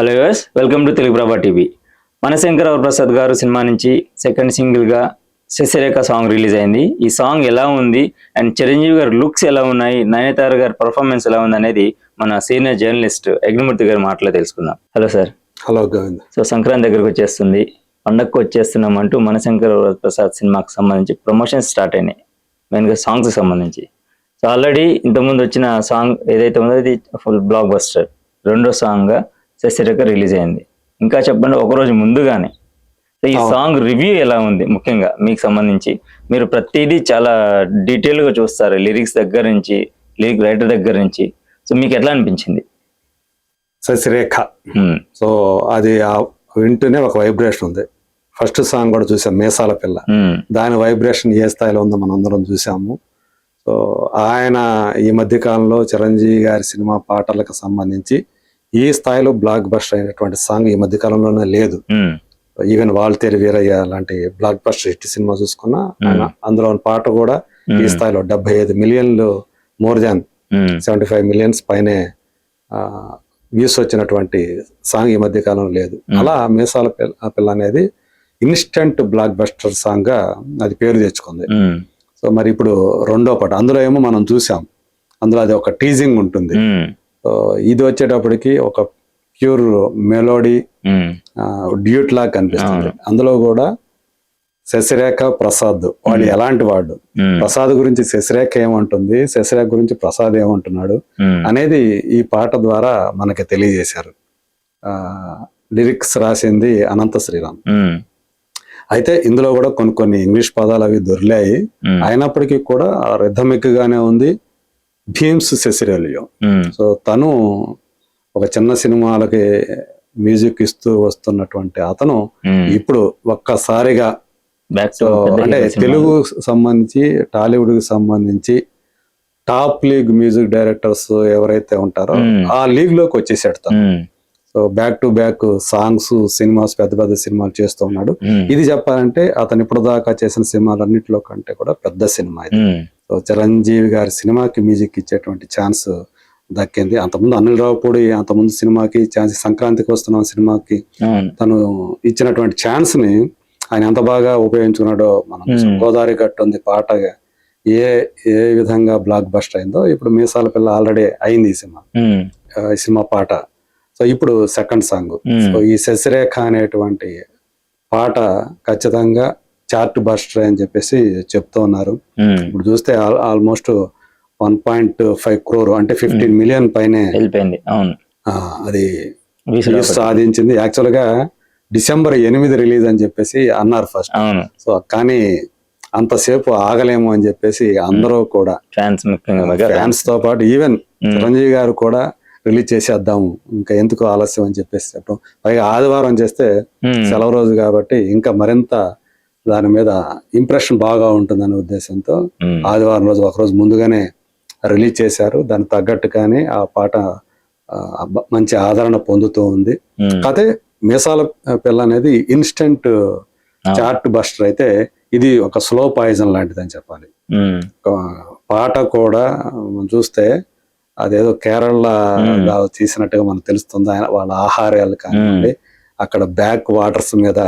Hello US welcome to Telugu Prabha TV. Manashankar Prasad గారు cinema నుంచి second సింగిల్గా శశిరేఖ సాంగ్ రిలీజ్ అయింది. ఈ సాంగ్ ఎలా ఉంది అండ్ చిరంజీవి గారి లుక్స్ ఎలా ఉన్నాయి నయనతార గారి పర్ఫార్మెన్స్ ఎలా ఉంది అనేది మన సీనియర్ జర్నలిస్ట్ యజ్ఞమూర్తి గారి మాటలో తెలుసుకుందాం. Hello sir. Hello Govind. So Sankranti దగ్గరకు వచ్చేస్తుంది. పండగకు వచ్చేస్తున్నాం అంటూ మనశంకర్ ప్రసాద్ సినిమాకి సంబంధించి ప్రమోషన్స్ స్టార్ట్ అయినాయి. మెయిన్గా సాంగ్స్ సంబంధించి. సో ఆల్రెడీ ఇంతకుముందు వచ్చిన సాంగ్ ఏదైతే ఉందో అది ఫుల్ బ్లాక్ బస్టర్ రెండో సాంగ్గా శశిరేఖ రిలీజ్ అయింది. ఇంకా చెప్పండి ఒక రోజు ముందుగానే. సో ఈ. సాంగ్ రివ్యూ ఎలా ఉంది? ముఖ్యంగా మీకు సంబంధించి. మీరు ప్రతిదీ చాలా డీటెయిల్గా చూస్తారు లిరిక్స్ దగ్గర నుంచి లిరిక్ రైటర్ దగ్గర నుంచి. సో మీకు ఎట్లా అనిపించింది? శశిరేఖ. సో అది ఆ వింటూనే ఒక వైబ్రేషన్ ఉంది. ఫస్ట్ సాంగ్ కూడా చూసాం మేసాల పిల్ల. దాని వైబ్రేషన్ ఏ స్థాయిలో ఉందో మనం అందరం చూసాము. సో ఆయన ఈ మధ్య కాలంలో చిరంజీవి గారి సినిమా పాటలకు సంబంధించి ఈ స్థాయిలో బ్లాక్ బస్టర్ అయినటువంటి సాంగ్ ఈ మధ్య కాలంలోనే లేదు. ఈవెన్ వాల్తేరి వీరయ్య లాంటి బ్లాక్ బస్టర్ హిట్ సినిమా చూసుకున్నా అందులో పాట కూడా ఈ. స్థాయిలో డెబ్బై ఐదు మిలియన్లు more than. Seventy five millions పైనే వ్యూస్ వచ్చినటువంటి సాంగ్ ఈ మధ్య కాలంలో లేదు అలా మీసాల పిల్ల అనేది ఇన్స్టెంట్ బ్లాక్ బస్టర్ సాంగ్గా అది పేరు తెచ్చుకుంది. సో మరి ఇప్పుడు రెండో పాట అందులో ఏమో మనం చూసాం అందులో అది ఒక టీజింగ్ ఉంటుంది ఇది వచ్చేటప్పటికి ఒక ప్యూర్ మెలోడీ. డ్యూట్ లాగా కనిపిస్తుంది అందులో కూడా శశిరేఖ ప్రసాద్ వాడు ఎలాంటి వాడు. ప్రసాద్ గురించి శశిరేఖ ఏమంటుంది శశిరేఖ గురించి ప్రసాద్ ఏమంటున్నాడు. అనేది ఈ పాట ద్వారా మనకి తెలియజేశారు ఆ లిరిక్స్ రాసింది అనంత శ్రీరామ్. అయితే ఇందులో కూడా కొన్ని కొన్ని ఇంగ్లీష్ పదాలు అవి దొరిలాయి. అయినప్పటికీ కూడా రిథమిక్ గానే ఉంది భీమ్స్ సెసిరేలియో హ్మ్. సో తను ఒక చిన్న సినిమాలకి మ్యూజిక్ ఇస్తూ వస్తున్నటువంటి అతను హ్మ్. ఇప్పుడు ఒక్కసారిగా అంటే. తెలుగు సంబంధించి టాలీవుడ్కి సంబంధించి టాప్ లీగ్ మ్యూజిక్ డైరెక్టర్స్ ఎవరైతే ఉంటారో Hmm. ఆ లీగ్లోకి వచ్చేసాడు తను హ్మ్. So back to back songs cinemas పెద్ద పెద్ద సినిమాలు చేస్తూ ఉన్నాడు. ఇది చెప్పాలంటే అతను ఇప్పుడు దాకా చేసిన సినిమాలన్నింటిలో కంటే కూడా పెద్ద సినిమా ఇది. సో చిరంజీవి గారి సినిమాకి మ్యూజిక్ ఇచ్చేటువంటి ఛాన్స్ దక్కింది అంతకుముందు అనిల్ రావుపూడి అంతకుముందు సినిమాకి ఛాన్స్ సంక్రాంతికి వస్తున్న సినిమాకి. తను ఇచ్చినటువంటి ఛాన్స్ని ఆయన ఎంత బాగా ఉపయోగించుకున్నాడో మనం. గోదావరి గట్టు ఉంది పాటగా ఏ ఏ విధంగా బ్లాక్ బస్టర్ అయిందో ఇప్పుడు మీసాల పిల్ల ఆల్రెడీ అయింది ఈ సినిమా ఈ సినిమా పాట సో ఇప్పుడు సెకండ్ సాంగ్. సో ఈ శశిరేఖ అనేటువంటి పాట ఖచ్చితంగా చార్ట్ బస్టర్ అని చెప్పేసి చెప్తూ ఉన్నారు. ఇప్పుడు చూస్తే almost one point five crore అంటే ఫిఫ్టీన్ మిలియన్ పైనే అవును. అది. సాధించింది. యాక్చువల్గా డిసెంబర్ ఎనిమిది రిలీజ్ అని చెప్పేసి అన్నారు ఫస్ట్. సో కానీ అంతసేపు ఆగలేము అని చెప్పేసి అందరూ కూడా ఫ్యాన్స్ ఫ్యాన్స్తో పాటు ఈవెన్. చిరంజీవి గారు కూడా రిలీజ్ చేసేద్దాము. ఇంకా ఎందుకు ఆలస్యం అని చెప్పేసి చెప్పడం. పైగా ఆదివారం చేస్తే. సెలవు రోజు కాబట్టి ఇంకా మరింత దాని మీద ఇంప్రెషన్ బాగా ఉంటుందనే ఉద్దేశంతో. ఆదివారం రోజు ఒక రోజు ముందుగానే రిలీజ్ చేశారు. దానికి తగ్గట్టుగానే ఆ పాట మంచి ఆదరణ పొందుతూ ఉంది. కాకపోతే మీసాల పిల్ల అనేది ఇన్స్టెంట్. చార్ట్ బస్టర్ అయితే ఇది ఒక స్లో పాయిజన్ లాంటిది అని చెప్పాలి పాట కూడా మనం చూస్తే అదేదో కేరళ తీసినట్టుగా మనకు తెలుస్తుంది? ఆయన వాళ్ళ ఆహారాలు కానివ్వండి అక్కడ బ్యాక్ వాటర్స్ మీద.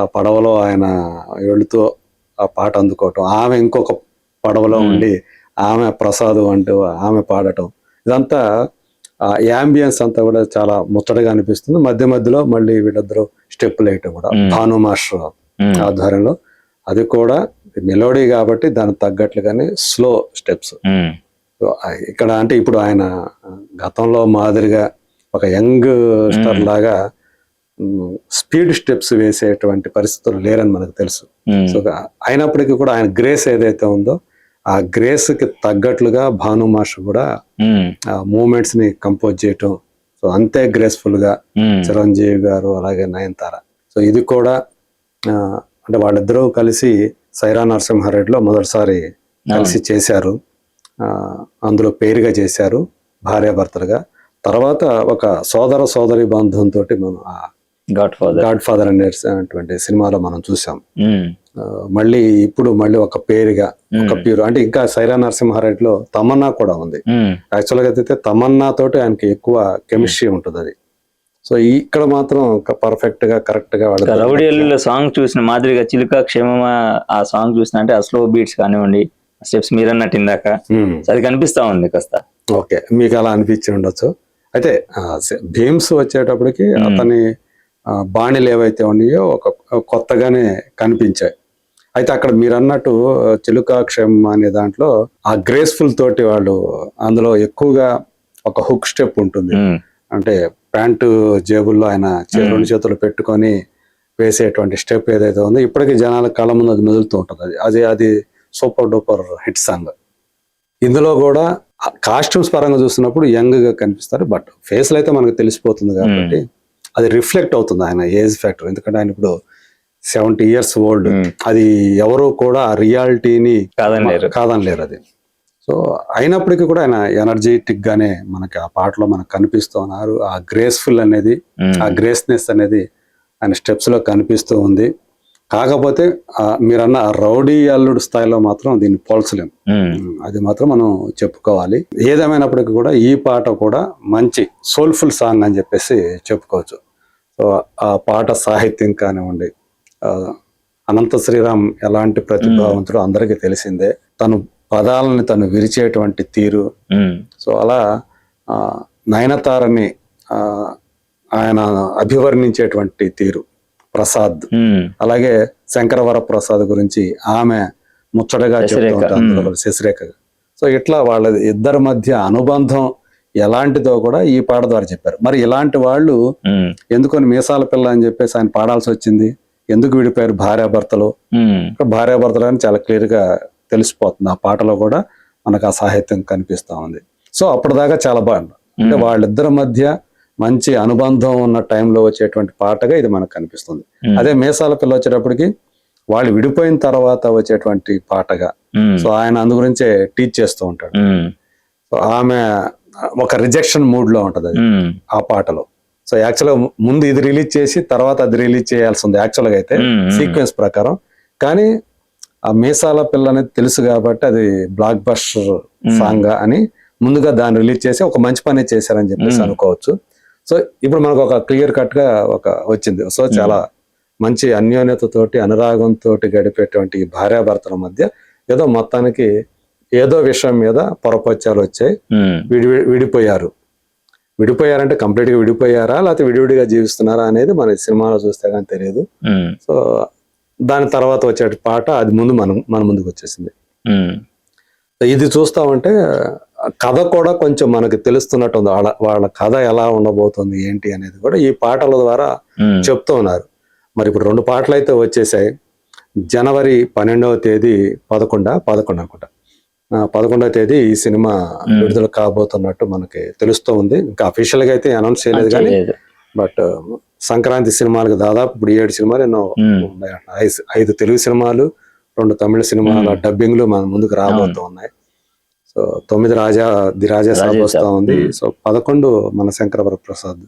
ఆ పడవలో ఆయన వెళుతూ ఆ పాట అందుకోవటం ఆమె ఇంకొక పడవలో. ఉండి ఆమె ప్రసాద్ అంటూ ఆమె పాడటం ఇదంతా ఆ యాంబియన్స్ అంతా కూడా చాలా ముచ్చటగా అనిపిస్తుంది మధ్య మధ్యలో మళ్ళీ వీళ్ళిద్దరూ స్టెప్పులు వేయటం కూడా. భాను మాస్టర్. ఆధ్వర్యంలో అది కూడా మెలోడీ కాబట్టి దానికి తగ్గట్లుగానే స్లో స్టెప్స్ ఇక్కడ అంటే ఇప్పుడు ఆయన గతంలో మాదిరిగా ఒక యంగ్ స్టార్. లాగా స్పీడ్ స్టెప్స్ వేసేటువంటి పరిస్థితులు లేరని మనకు తెలుసు. సో అయినప్పటికీ కూడా ఆయన గ్రేస్ ఏదైతే ఉందో ఆ గ్రేస్కి తగ్గట్లుగా భాను మాస్టర్ కూడా. ఆ మూమెంట్స్ని కంపోజ్ చేయటం సో అంతే గ్రేస్ఫుల్గా. చిరంజీవి గారు అలాగే నయనతార సో ఇది కూడా అంటే వాళ్ళిద్దరూ కలిసి సైరా నరసింహారెడ్డిలో మొదటిసారి కలిసి చేశారు ఆ, అందులో పేరుగా చేశారు భార్యాభర్తలుగా తర్వాత ఒక సోదర సోదరి బంధంతో మనం గాడ్ ఫాదర్ గాడ్ ఫాదర్ అనేటువంటి సినిమాలో మనం చూసాం. మళ్ళీ ఇప్పుడు మళ్ళీ ఒక పేరుగా ఒక. ప్యూర్ అంటే ఇంకా సైరా నరసింహారెడ్డిలో తమన్నా కూడా ఉంది. హ్మ్. యాక్చువల్గా అయితే తమన్నా తోటి ఆయనకి ఎక్కువ కెమిస్ట్రీ ఉంటుంది అది సో ఇక్కడ మాత్రం పర్ఫెక్ట్గా కరెక్ట్గా వాడు రౌడీ అల్లులో సాంగ్ చూసిన మాదిరిగా చిలుక క్షేమమా ఆ సాంగ్ చూసిన అంటే ఆ స్లో బీట్స్ కానివ్వండి స్టెప్స్ మీరు అన్నట్టు ఇందాక. అది కనిపిస్తా ఉంది కాస్త. ఓకే మీకు అలా అనిపించి ఉండొచ్చు. అయితే భీమ్స్ వచ్చేటప్పటికి అతని బాణీలు ఏవైతే ఉన్నాయో ఒక కొత్తగానే కనిపించాయి. అయితే అక్కడ మీరు అన్నట్టు చిలుకాక్షం అనే దాంట్లో ఆ గ్రేస్ఫుల్ తోటి వాళ్ళు అందులో ఎక్కువగా ఒక హుక్ స్టెప్ ఉంటుంది. అంటే ప్యాంటు జేబుల్లో ఆయన రెండు చేతులు పెట్టుకొని వేసేటువంటి స్టెప్ ఏదైతే ఉందో ఇప్పటికీ జనాల కళ్ళ ముందు అది మెదులుతూ ఉంటుంది. అది అది అది సూపర్ డూపర్ హిట్ సాంగ్. ఇందులో కూడా కాస్ట్యూమ్స్ పరంగా చూస్తున్నప్పుడు యంగ్గా కనిపిస్తారు. బట్ ఫేస్లో అయితే మనకు తెలిసిపోతుంది కాబట్టి అది రిఫ్లెక్ట్ అవుతుంది ఆయన ఏజ్ ఫ్యాక్టర్. ఎందుకంటే ఆయన ఇప్పుడు సెవెంటీ ఇయర్స్ ఓల్డ్. అది ఎవరు కూడా ఆ రియాలిటీని కాదనలేరు కాదనలేరు అది. సో అయినప్పటికీ కూడా ఆయన ఎనర్జెటిక్ గానే మనకి ఆ పాటలో మనకు కనిపిస్తూ ఉన్నారు. ఆ గ్రేస్ఫుల్ అనేది ఆ గ్రేస్నెస్ అనేది ఆయన స్టెప్స్లో కనిపిస్తూ ఉంది. కాకపోతే మీరన్న రౌడీ అల్లుడు స్థాయిలో మాత్రం దీన్ని పోల్చలేం. అది మాత్రం మనం చెప్పుకోవాలి. ఏదేమైనప్పటికీ కూడా ఈ పాట కూడా మంచి సోల్ఫుల్ సాంగ్ అని చెప్పేసి చెప్పుకోవచ్చు. సో ఆ పాట సాహిత్యం కానివ్వండి అనంత శ్రీరామ్ ఎలాంటి ప్రతిభావంతుడు అందరికీ తెలిసిందే. తను పదాలని తను విరిచేటువంటి తీరు. సో అలా ఆ, నయనతారని ఆయన అభివర్ణించేటువంటి తీరు ప్రసాద్. అలాగే శంకరవర ప్రసాద్ గురించి ఆమె ముచ్చటగా చెప్తూ ఉంటారు శశిరేఖ. సో ఇట్లా వాళ్ళ ఇద్దరి మధ్య అనుబంధం ఎలాంటిదో కూడా ఈ పాట ద్వారా చెప్పారు. మరి ఇలాంటి వాళ్ళు ఎందుకొని మీసాల పిల్ల అని చెప్పేసి ఆయన పాడాల్సి వచ్చింది? ఎందుకు విడిపోయారు భార్యాభర్తలు? భార్యాభర్తలు అని చాలా క్లియర్గా తెలిసిపోతుంది. ఆ పాటలో కూడా మనకు ఆ సాహిత్యం కనిపిస్తా ఉంది. సో అప్పటిదాకా చాలా బాగుంది. అంటే వాళ్ళిద్దరి మధ్య మంచి అనుబంధం ఉన్న టైంలో వచ్చేటువంటి పాటగా ఇది మనకు కనిపిస్తుంది. అదే మేసాల పిల్ల వచ్చేటప్పటికి వాళ్ళు విడిపోయిన తర్వాత వచ్చేటువంటి పాటగా. సో ఆయన అందు గురించే టీచ్ చేస్తూ ఉంటాడు. సో ఆమె ఒక రిజెక్షన్ మూడ్లో ఉంటది అది. ఆ పాటలో. సో యాక్చువల్గా ముందు ఇది రిలీజ్ చేసి తర్వాత అది రిలీజ్ చేయాల్సి ఉంది. యాక్చువల్గా అయితే. సీక్వెన్స్ ప్రకారం. కానీ ఆ మీసాల పిల్ల అనేది తెలుసు కాబట్టి అది బ్లాక్ బస్టర్ సాంగ్ అని ముందుగా దాన్ని రిలీజ్ చేసి ఒక మంచి పని చేశారని చెప్పేసి. అనుకోవచ్చు. సో ఇప్పుడు మనకు ఒక క్లియర్ కట్గా ఒక వచ్చింది. సో చాలా మంచి అన్యోన్యతతోటి అనురాగంతో గడిపేటువంటి భార్యాభర్తల మధ్య ఏదో మొత్తానికి ఏదో విషయం మీద పొరపచ్చాలు వచ్చాయి. విడి విడిపోయారు. విడిపోయారంటే కంప్లీట్గా విడిపోయారా? లేకపోతే విడివిడిగా జీవిస్తున్నారా అనేది మన సినిమాలో చూస్తే కానీ తెలియదు. సో దాని తర్వాత వచ్చే పాట అది ముందు మనం మన ముందుకు వచ్చేసింది. ఇది చూస్తా ఉంటే కథ కూడా కొంచెం మనకి తెలుస్తున్నట్టు ఉంది. వాళ్ళ వాళ్ళ కథ ఎలా ఉండబోతుంది ఏంటి అనేది కూడా ఈ పాటల ద్వారా చెప్తూ ఉన్నారు. మరి ఇప్పుడు రెండు పాటలు అయితే వచ్చేసాయి. జనవరి పన్నెండవ తేదీ పదకొండ పదకొండు అనుకుంటా. పదకొండవ తేదీ ఈ సినిమా విడుదల కాబోతున్నట్టు మనకి తెలుస్తూ ఉంది. ఇంకా అఫీషియల్గా అయితే అనౌన్స్ చేయలేదు కానీ. బట్ సంక్రాంతి సినిమాలకు దాదాపు ఇప్పుడు ఏడు సినిమాలు ఎన్నో ఐదు- తెలుగు సినిమాలు రెండు తమిళ సినిమాల డబ్బింగ్లు మన ముందుకు రాబోతూ ఉన్నాయి. సో తొమ్మిది రాజా ది రాజా సాబ్ వస్తా. ఉంది. సో పదకొండు మన శంకరవర ప్రసాద్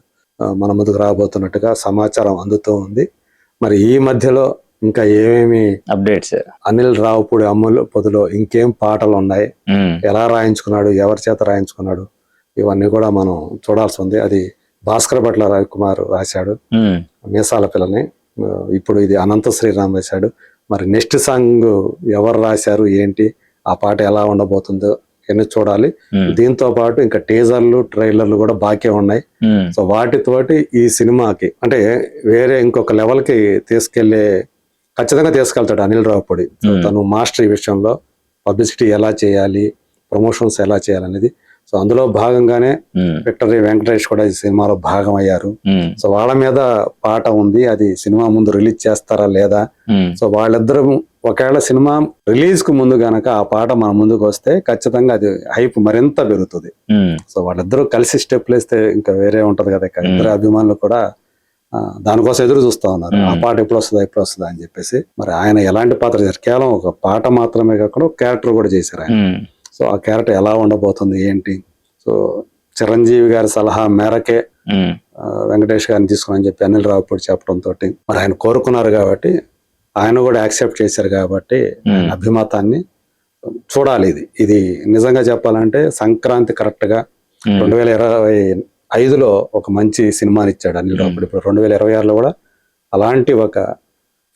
మన ముందుకు రాబోతున్నట్టుగా సమాచారం అందుతూ ఉంది. మరి ఈ మధ్యలో ఇంకా ఏమేమి అప్డేట్స్. అనిల్ రావుపూడి అమ్ముల పొదిలో ఇంకేం పాటలు ఉన్నాయి ఎలా రాయించుకున్నాడు? ఎవరి చేత రాయించుకున్నాడు? ఇవన్నీ కూడా మనం చూడాల్సి ఉంది. అది భాస్కర్ భట్ల రవికుమార్ రాశాడు. మీసాల పిల్లని. ఇప్పుడు ఇది అనంత శ్రీరామ్ రాశాడు మరి నెక్స్ట్ సాంగ్ ఎవరు రాశారు? ఏంటి? ఆ పాట ఎలా ఉండబోతుందో ఎన్ని చూడాలి. దీంతో పాటు ఇంకా టీజర్లు ట్రైలర్లు కూడా బాకీ ఉన్నాయి. సో వాటితోటి ఈ సినిమాకి అంటే వేరే ఇంకొక లెవెల్కి తీసుకెళ్ళే ఖచ్చితంగా తీసుకెళ్తాడు అనిల్ రావుపూడి Hmm. తను మాస్టర్ ఈ విషయంలో పబ్లిసిటీ ఎలా చేయాలి ప్రమోషన్స్ ఎలా చేయాలనేది. సో అందులో భాగంగానే ఉమ్, విక్టరీ వెంకటేష్ కూడా ఈ సినిమాలో భాగం అయ్యారు ఉమ్, సో వాళ్ళ మీద పాట ఉంది అది సినిమా ముందు రిలీజ్ చేస్తారా లేదా? సో వాళ్ళిద్దరు ఒకవేళ సినిమా రిలీజ్కు ముందు గనక ఆ పాట మన ముందుకు వస్తే ఖచ్చితంగా అది హైప్ మరింత పెరుగుతుంది. సో వాళ్ళిద్దరూ కలిసి స్టెప్ వేస్తే ఇంకా వేరే ఉంటది కదా ఇద్దరు అభిమానులు కూడా దానికోసం ఎదురు చూస్తా ఉన్నారు. ఆ. పాట ఎప్పుడు వస్తుందా ఎప్పుడు వస్తుందా అని చెప్పేసి. మరి ఆయన ఎలాంటి పాత్ర చేశారు? కేవలం ఒక పాట మాత్రమే కాకుండా క్యారెక్టర్ కూడా చేశారు ఆయన. సో ఆ క్యారెక్టర్ ఎలా ఉండబోతుంది ఏంటి? సో చిరంజీవి గారి సలహా మేరకే వెంకటేష్ గారిని తీసుకుని చెప్పి అనిల్ రావుపూడి చెప్పడంతో మరి ఆయన కోరుకున్నారు కాబట్టి ఆయన కూడా యాక్సెప్ట్ చేశారు కాబట్టి అభిమతాన్ని చూడాలి ఇది. ఇది నిజంగా చెప్పాలంటే సంక్రాంతి కరెక్ట్గా ఉమ్, రెండు వేల ఇరవై ఐదులో ఒక మంచి సినిమాని ఇచ్చాడు అనిల్ రావుపూడి. ఇప్పుడు రెండు వేల ఇరవై ఆరులో కూడా అలాంటి ఒక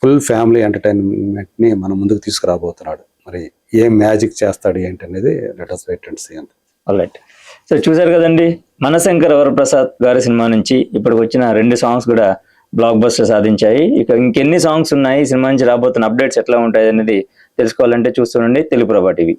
ఫుల్ ఫ్యామిలీ ఎంటర్టైన్మెంట్ని మన ముందుకు తీసుకురాబోతున్నాడు. మరి ఏం మ్యాజిక్ చేస్తాడు ఏంటి అనేది లెటర్స్ వెయిట్ అండ్ సీ అండి. రైట్. సో చూసారు కదండి మనశంకర వరప్రసాద్ గారి సినిమా నుంచి ఇప్పటికి వచ్చిన రెండు సాంగ్స్ కూడా బ్లాక్ బస్టర్ సాధించాయి. ఇక ఇంకెన్ని సాంగ్స్ ఉన్నాయి సినిమా నుంచి రాబోతున్న అప్డేట్స్ ఎట్లా ఉంటాయి అనేది తెలుసుకోవాలంటే చూస్తుండండి తెలుగు ప్రభా టీవీ.